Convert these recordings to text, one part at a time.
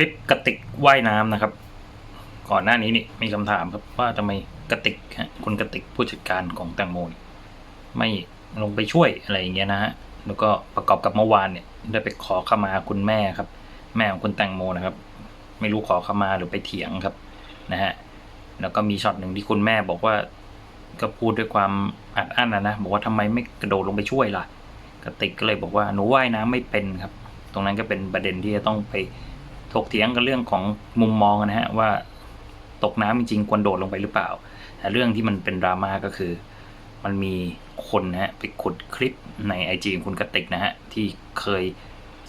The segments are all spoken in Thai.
ลิปกระติกว่ายน้ำนะครับ ก่อนหน้านี้นี่มีคำถามครับว่าทำไมกระติกฮะคุณกระติกผู้จัดการของแตงโมไม่ลงไปช่วยอะไรอย่างเงี้ยนะฮะแล้วก็ประกอบกับเมื่อวานเนี่ย ได้ไปขอขมาคุณแม่ครับ แม่ของคุณแตงโมนะครับ ไม่รู้ขอขมาหรือไปเถียงครับนะฮะแล้วก็มีช็อตหนึ่งที่คุณแม่บอกว่าก็พูดด้วยความอัดอั้นนะนะบอกว่าทำไมไม่กระโดดลงไปช่วยล่ะกระติกก็เลยบอกว่าหนูว่ายน้ำไม่เป็นครับ ตรงนั้นก็เป็นประเด็นที่จะต้องไป ถกเถียงกันเรื่องของมุมมองนะฮะว่าตกน้ำจริงๆควรโดดลงไปหรือเปล่า แต่เรื่องที่มันเป็นดราม่าก็คือ มันมีคนนะฮะไปขุดคลิปในไอจีของคุณกะติกนะฮะที่เคย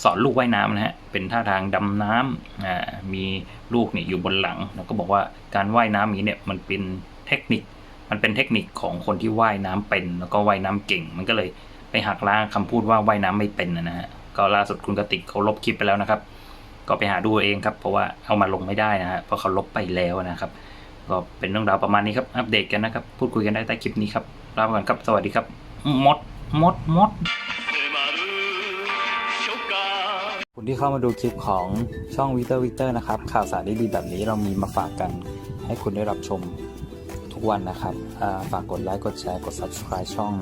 สอนลูกว่ายน้ำนะฮะ เป็นท่าทางดำน้ำอ่า มีลูกเนี่ยอยู่บนหลัง แล้วก็บอกว่าการว่ายน้ำนี้เนี่ยมันเป็นเทคนิค มันเป็นเทคนิคของคนที่ว่ายน้ำเป็น แล้วก็ว่ายน้ำเก่ง มันก็เลยไปหักล้างคำพูดว่าว่ายน้ำไม่เป็นนะฮะ ก็ล่าสุดคุณกติกเขาลบคลิปไปแล้วนะครับ ก็ไปหาดูเองครับ เพราะว่าเอามาลงไม่ได้นะฮะเพราะเขาลบไปแล้วนะครับก็เป็นเรื่องราวประมาณนี้ครับ อัปเดตกันนะครับ พูดคุยกันได้ใต้คลิปนี้ครับลาไปก่อนครับ สวัสดีครับ มด มด มด คุณที่เข้ามาดูคลิปของช่องวิเตอร์วิเตอร์นะครับ ข่าวสารดีๆแบบนี้เรามีมาฝากกันให้คุณได้รับชมทุกวันนะครับ ฝากกดไลค์ กดแชร์ กด subscribe ช่องนะ